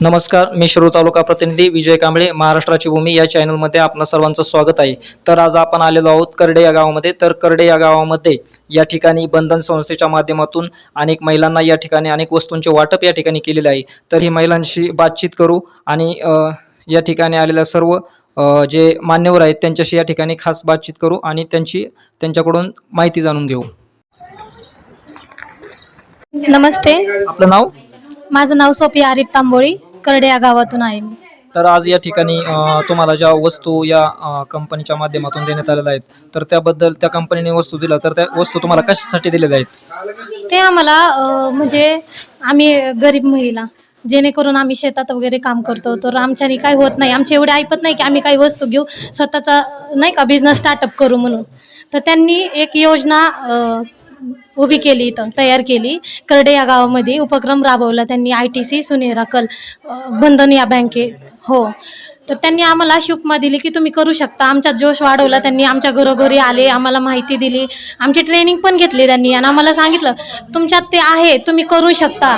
नमस्कार मी शिरूर तालुका प्रतिनिधी विजय कांबळे महाराष्ट्राची भूमी या चॅनलमध्ये आपणा सर्वांचं स्वागत आहे. तर आज आपण आलेलो आहोत करडे या गावामध्ये. तर करडे या गावामध्ये या ठिकाणी बंधन संस्थेच्या माध्यमातून अनेक महिलांना या ठिकाणी अनेक वस्तूंचे वाटप या ठिकाणी केलेले आहे. तर ही महिलांशी बातचीत करू आणि या ठिकाणी आलेल्या सर्व जे मान्यवर आहेत त्यांच्याशी या ठिकाणी खास बातचीत करू आणि त्यांची त्यांच्याकडून माहिती जाणून घेऊ. नमस्ते. आपलं नाव? माझं नाव सोफिया आरिफ तांबोळी. करडे या गावातून आहे. मी तर आज या ठिकाणी अ, तुम्हाला ज्या वस्तू या अ, कंपनीच्या माध्यमातून देण्यात आलेल्या आहेत तर त्याबद्दल त्या कंपनीने वस्तू दिल्या तर त्या वस्तू तुम्हाला कशासाठी दिलेल्या आहेत ते आम्हाला अं, म्हणजे आम्ही गरीब महिला जेणेकरून आम्ही शेतात वगैरे काम करतो तर आमच्यानी काही होत नाही. आमची एवढी ऐपत नाही की आम्ही काही वस्तू घेऊ स्वतःचा नाही का बिझनेस स्टार्टअप करू म्हणून. तर त्यांनी एक योजना अं, उभी केली इथं तयार केली. करडे या गावामध्ये उपक्रम राबवला त्यांनी आय टी सी सुनेरा कल बंधन या बँके हो. तर त्यांनी आम्हाला अशी उपमा दिली की तुम्ही करू शकता. आमचा जोश वाढवला त्यांनी आमच्या घरोघरी आले आम्हाला माहिती दिली. आमची ट्रेनिंग पण घेतली त्यांनी. आणि आम्हाला सांगितलं तुमच्यात ते आहे तुम्ही करू शकता.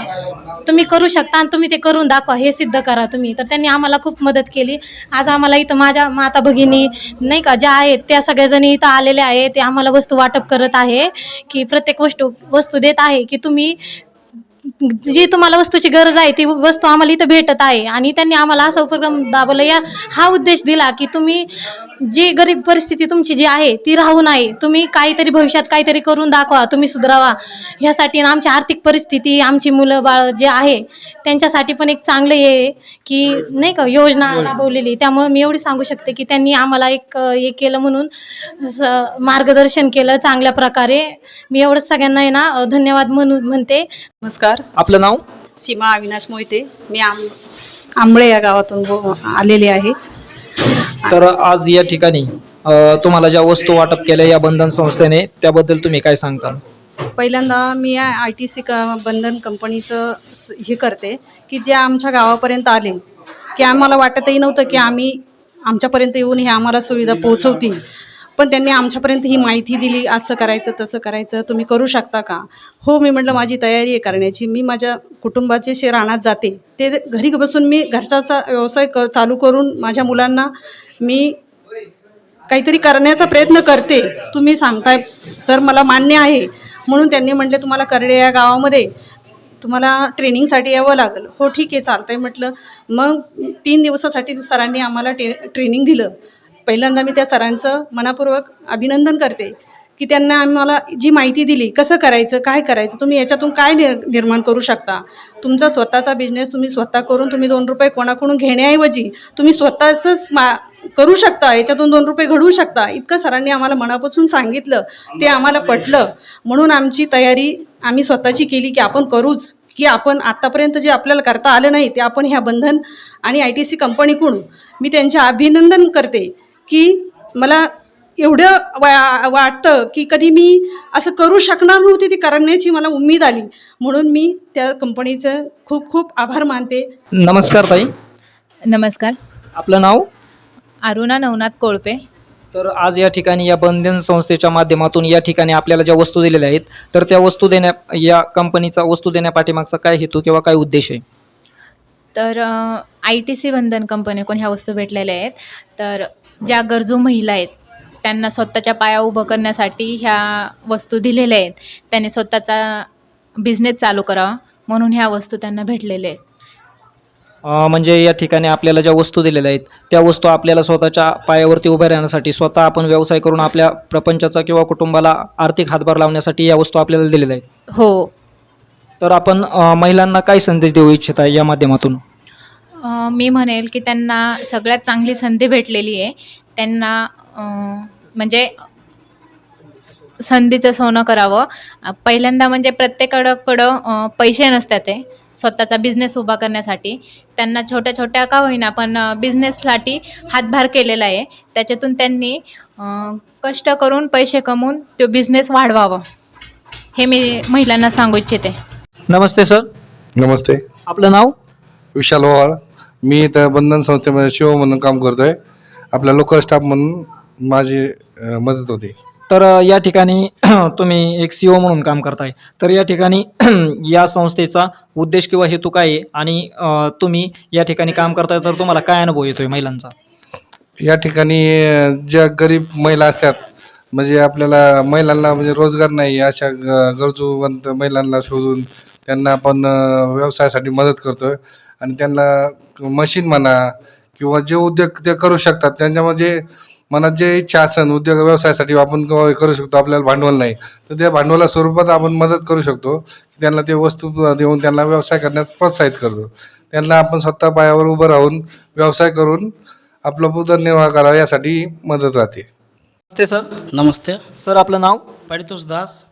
तुम्ही करू शकता आणि तुम्ही ते करून दाखवा हे सिद्ध करा तुम्ही. तर त्यांनी आम्हाला खूप मदत केली. आज आम्हाला इथं माझ्या माता भगिनी नाही का ज्या आहेत त्या सगळ्याजणी इथं आलेल्या आहे. ते आम्हाला वस्तू वाटप करत आहे की प्रत्येक वस्तू वस्तू देत आहे की तुम्ही जी तुम्हाला वस्तूची गरज आहे ती वस्तू आम्हाला इथं भेटत आहे. आणि त्यांनी आम्हाला असा उपक्रम दाबवला या हा उद्देश दिला की तुम्ही जी गरीब परिस्थिती तुमची जी आहे ती राहू नये तुम्ही काहीतरी भविष्यात काहीतरी करून दाखवा तुम्ही सुधारावा. ह्यासाठी आणि आमची आर्थिक परिस्थिती आमची मुलं बाळ जे आहे त्यांच्यासाठी पण एक चांगलं हे आहे की नाही का योजना राबवलेली. त्यामुळे मी एवढी सांगू शकते की त्यांनी आम्हाला एक हे केलं म्हणून स- मार्गदर्शन केलं चांगल्या प्रकारे. मी एवढंच सगळ्यांना आहे ना धन्यवाद म्हणून म्हणते. नमस्कार. आपलं नाव? सीमा अविनाश मोहिते. मी आम आंबळे या गावातून आलेले आहे. तर आज या ठिकाणी अ, तुम्हाला ज्या वस्तू वाटप केल्या या बंधन संस्थेने त्याबद्दल तुम्ही काय सांगता? पहिल्यांदा मी आय टी सी क बंधन कंपनीचं स- हे करते की जे आमच्या गावापर्यंत आले की आम्हाला वाटतही नव्हतं की आम्ही आमच्यापर्यंत येऊन हे आम्हाला सुविधा पोहोचवतील. पण त्यांनी आमच्यापर्यंत ही माहिती दिली असं करायचं तसं करायचं तुम्ही करू शकता का? हो मी म्हटलं माझी तयारी आहे करण्याची. मी माझ्या कुटुंबाचे शे रानात जाते. ते घरी बसून मी घरचा व्यवसाय क चालू करून माझ्या मुलांना मी काहीतरी करण्याचा प्रयत्न करते तुम्ही सांगताय तर मला मान्य आहे. म्हणून त्यांनी म्हटले तुम्हाला करडे या गावामध्ये तुम्हाला ट्रेनिंगसाठी यावं लागेल. हो ठीक आहे चालतंय म्हटलं. मग तीन दिवसासाठी सरांनी आम्हाला टे ट्रेनिंग दिलं. पहिल्यांदा मी त्या सरांचं मनापूर्वक अभिनंदन करते. की त्यांना आम्हाला जी माहिती दिली कसं करायचं काय करायचं तुम्ही याच्यातून काय नि निर्माण करू शकता? तुमचा स्वतःचा बिझनेस तुम्ही स्वतः करून तुम्ही दोन रुपये कोणाकडून घेण्याऐवजी तुम्ही स्वतःचंच मा करू शकता याच्यातून दोन रुपये घडवू शकता. इतकं सरांनी आम्हाला मनापासून सांगितलं ते आम्हाला पटलं. म्हणून आमची तयारी आम्ही स्वतःची केली की आपण करूच की आपण आत्तापर्यंत जे आपल्याला करता आलं नाही ते आपण ह्या बंधन आणि आय टी सी कंपनीकडून मी त्यांचे अभिनंदन करते की मला एवढं वा वाटतं की कधी मी असं करू शकणार नव्हते ती करण्याची मला उमेद आली. म्हणून मी त्या कंपनीचं खूप खूप आभार मानते. नमस्कार ताई. नमस्कार. आपलं नाव? अरुणा नवनाथ कोळपे. तर आज या ठिकाणी या बंधन संस्थेच्या माध्यमातून या ठिकाणी आपल्याला ज्या वस्तू दिलेल्या आहेत तर त्या वस्तू देण्या या कंपनीचा वस्तू देण्यापाठीमागचा काय हेतू किंवा काय उद्देश आहे? तर आय टी सी बंधन कंपनीकडून ह्या वस्तू भेटलेल्या आहेत. तर ज्या गरजू महिला आहेत त्यांना स्वतःच्या पाया उभं करण्यासाठी ह्या वस्तू दिलेल्या आहेत. त्यांनी स्वतःचा बिझनेस चालू करावा म्हणून ह्या वस्तू त्यांना भेटलेल्या आहेत. अं, म्हणजे या ठिकाणी आपल्याला ज्या वस्तू दिलेल्या आहेत त्या वस्तू आपल्याला स्वतःच्या पायावरती उभ्या राहण्यासाठी स्वतः आपण व्यवसाय करून आपल्या प्रपंचाचा किंवा कुटुंबाला आर्थिक हातभार लावण्यासाठी या वस्तू आपल्याला दिलेल्या आहेत. हो. तर आपण अं, महिलांना काय संदेश देऊ इच्छित आहे या माध्यमातून? अ, मी म्हणेल की त्यांना सगळ्यात चांगली संधी भेटलेली आहे. त्यांना अ, म्हणजे संधीचं सोनं करावं. पहिल्यांदा म्हणजे प्रत्येकाकडं पैसे नसतात ते स्वतःचा बिझनेस उभा करण्यासाठी. त्यांना छोट्या छोट्या का होईना पण बिझनेससाठी हातभार केलेला आहे. त्याच्यातून त्यांनी कष्ट करून पैसे कमवून तो बिझनेस वाढवावं. हे मी महिलांना सांगू इच्छिते. नमस्ते सर. नमस्ते. आपलं नाव? विशाल ओवाळ. मी इथं बंधन संस्थेमध्ये शिव म्हणून काम करतोय. आपल्या लोकल स्टाफ म्हणून माझी अ, मदत होती. तर अ, या ठिकाणी तुम्ही एक सी ओ म्हणून काम करताय. तर या ठिकाणी या संस्थेचा उद्देश किंवा हेतू काय आहे? आणि अ, तुम्ही या ठिकाणी काम करताय तर तुम्हाला काय अनुभव येतोय महिलांचा? या ठिकाणी अ, ज्या गरीब महिला असतात म्हणजे आपल्याला महिलांना म्हणजे रोजगार नाही अशा ग- गरजूवंत महिलांना शोधून त्यांना आपण अ, व्यवसायासाठी मदत करतोय. आणि त्यांना मशीन म्हणा किंवा जे उद्योग ते करू शकतात त्यांच्यामध्ये मनात जे इच्छा असेल उद्योग व्यवसायासाठी आपण क- करू शकतो आपल्याला भांडवल नाही. तर त्या भांडवला स्वरूपात आपण मदत करू शकतो. त्यांना ते वस्तू देऊन त्यांना व्यवसाय करण्यास प्रोत्साहित करतो. त्यांना आपण स्वतः पायावर उभं राहून व्यवसाय करून आपला उदरनिर्वाह करावा यासाठी मदत राहते. नमस्ते सर. नमस्ते. सर आपलं नाव? परितोष दास.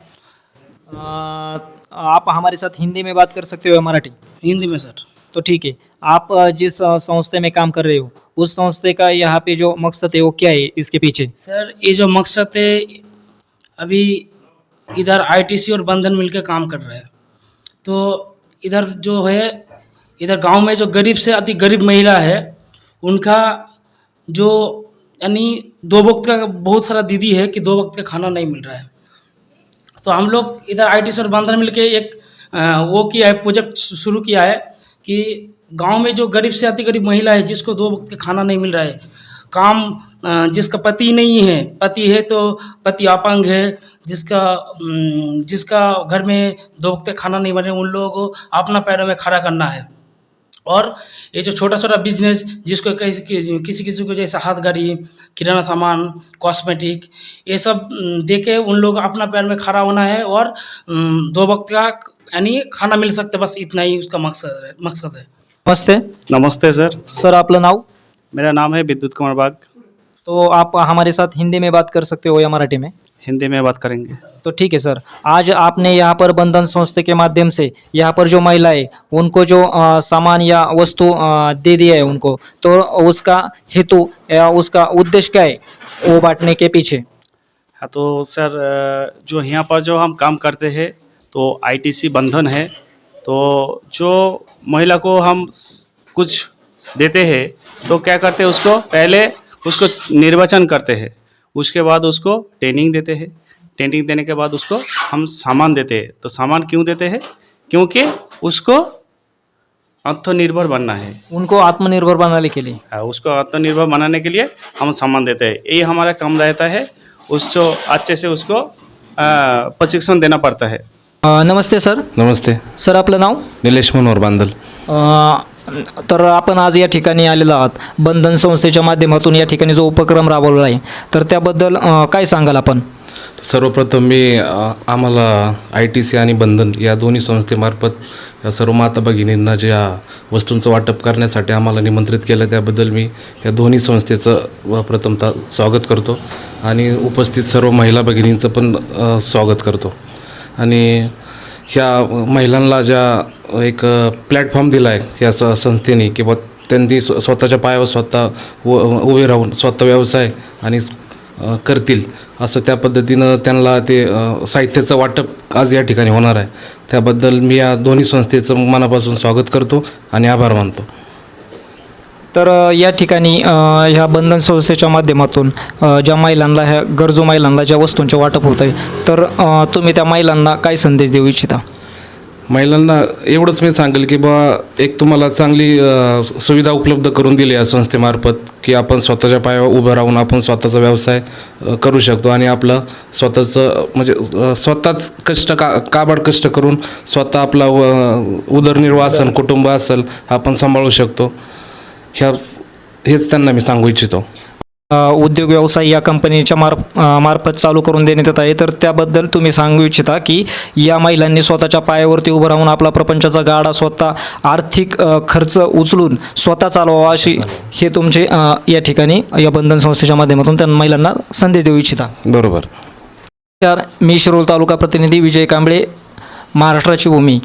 अ, आप हमारे साथ हिंदी में बात कर सकते हो या मराठी? हिंदी में सर. तो ठीक है, आप जिस संस्थे में काम कर रहे हो, उस संस्थे का यहाँ पे जो मकसद है वो क्या है इसके पीछे? सर, ये जो मकसद है, अभी इधर आईटीसी और बंधन मिलकर काम कर रहे हैं। तो इधर जो है, इधर गाँव में जो गरीब से अति गरीब महिला है, उनका जो, यानी दो वक्त का बहुत सारा दीदी है कि दो वक्त का खाना नहीं मिल रहा है। तो हम लोग इधर आई टी और बंधन मिलके एक वो किया है, प्रोजेक्ट शुरू किया है। कि गाँव में जो गरीब से अति गरीब महिला है, जिसको दो वक्त का खाना नहीं मिल रहा है, काम जिसका पति नहीं है, पति है तो पति अपंग है, जिसका जिसका घर में दो वक्त खाना नहीं बने, उन लोगों को अपना पैरों में खड़ा करना है। और ये जो छोटा छोटा बिज़नेस जिसको किसी किसी किसी को जैसे हाथ गाड़ी, किराना सामान कॉस्मेटिक ये सब दे के उन लोग अपना पैर में खड़ा होना है और दो वक्त का यानी खाना मिल सकता है बस इतना ही उसका मकसद है मकसद है। नमस्ते। नमस्ते सर। सर आपलं नाव? मेरा नाम है विद्युत कुमार बाग। तो आप हमारे साथ हिंदी में बात कर सकते हो या मराठी में? हिंदी में बात करेंगे। तो ठीक है सर। आज आपने यहाँ पर बंधन संस्था के माध्यम से यहाँ पर जो महिलाएँ उनको जो अ, सामान या वस्तु अ, दे दिया है उनको तो उसका हेतु या उसका उद्देश्य क्या है वो बांटने के पीछे? हाँ तो सर जो यहाँ पर जो हम काम करते हैं तो आईटीसी बंधन है। तो जो महिला को हम कुछ देते हैं तो क्या करते हैं उसको? पहले उसको निर्वाचन करते हैं। उसके बाद उसको ट्रेनिंग देते हैं। ट्रेनिंग देने के बाद उसको हम सामान देते हैं। तो सामान क्यों देते हैं? क्योंकि उसको आत्मनिर्भर बनना है। उनको आत्मनिर्भर बनाने के लिए। है, उसको आत्मनिर्भर बनाने के लिए हम सामान देते हैं। यही हमारा काम रहता है। उसको अच्छे से उसको प्रशिक्षण देना पड़ता है। नमस्ते सर. नमस्ते. सर आपलं नाव? निलेश मनोहर बांदल. अ, तर आपण आज या ठिकाणी आलेलो आहात. बंधन संस्थेच्या माध्यमातून या ठिकाणी जो उपक्रम राबवला आहे तर त्याबद्दल अ, काय सांगाल आपण? सर्वप्रथम मी अ, आम्हाला आय टी सी आणि बंधन या दोन्ही संस्थेमार्फत या सर्व माता भगिनींना ज्या वस्तूंचं वाटप करण्यासाठी आम्हाला निमंत्रित केलं त्याबद्दल मी या दोन्ही संस्थेचं व प्रथमतः स्वागत करतो आणि उपस्थित सर्व महिला भगिनींचं पण अ, स्वागत करतो. आणि ह्या महिलांना ज्या एक प्लॅटफॉर्म दिला आहे या स संस्थेने किंवा त्यांनी स्व स्वतःच्या पायावर स्वतः उ उभे राहून स्वतः व्यवसाय आणि करतील. असं त्या पद्धतीनं त्यांना ते साहित्याचं वाटप आज या ठिकाणी होणार आहे. त्याबद्दल मी या दोन्ही संस्थेचं मनापासून स्वागत करतो आणि आभार मानतो. तर या ठिकाणी ह्या बंधन संस्थेच्या माध्यमातून ज्या महिलांना ह्या गरजू महिलांना ज्या वस्तूंचे वाटप होत आहे तर तुम्ही त्या महिलांना काय संदेश देऊ इच्छिता? महिलांना एवढंच मी सांगेल की बा एक तुम्हाला चांगली सुविधा उपलब्ध करून दिली या संस्थेमार्फत की आपण स्वतःच्या पायावर उभं राहून आपण स्वतःचा व्यवसाय करू शकतो आणि आपलं स्वतःचं म्हणजे स्वतःच कष्ट का काबाड कष्ट करून स्वतः आपला व- उदरनिर्वाह असेल कुटुंब असेल आपण सांभाळू शकतो. ह्या हेच त्यांना मी सांगू इच्छितो. उद्योग व्यवसाय या कंपनीच्या मार्फ मार्फत चालू करून देण्यात येत आहे. तर त्याबद्दल तुम्ही सांगू इच्छिता की या महिलांनी स्वतःच्या पायावरती उभं राहून आपला प्रपंचाचा गाडा स्वतः आर्थिक खर्च उचलून स्वतः चालवावा अशी हे तुमचे या ठिकाणी या बंधन संस्थेच्या माध्यमातून त्या महिलांना संदेश देऊ इच्छिता. बरोबर. तर मी शिरोळ तालुका प्रतिनिधी विजय कांबळे महाराष्ट्राची भूमी.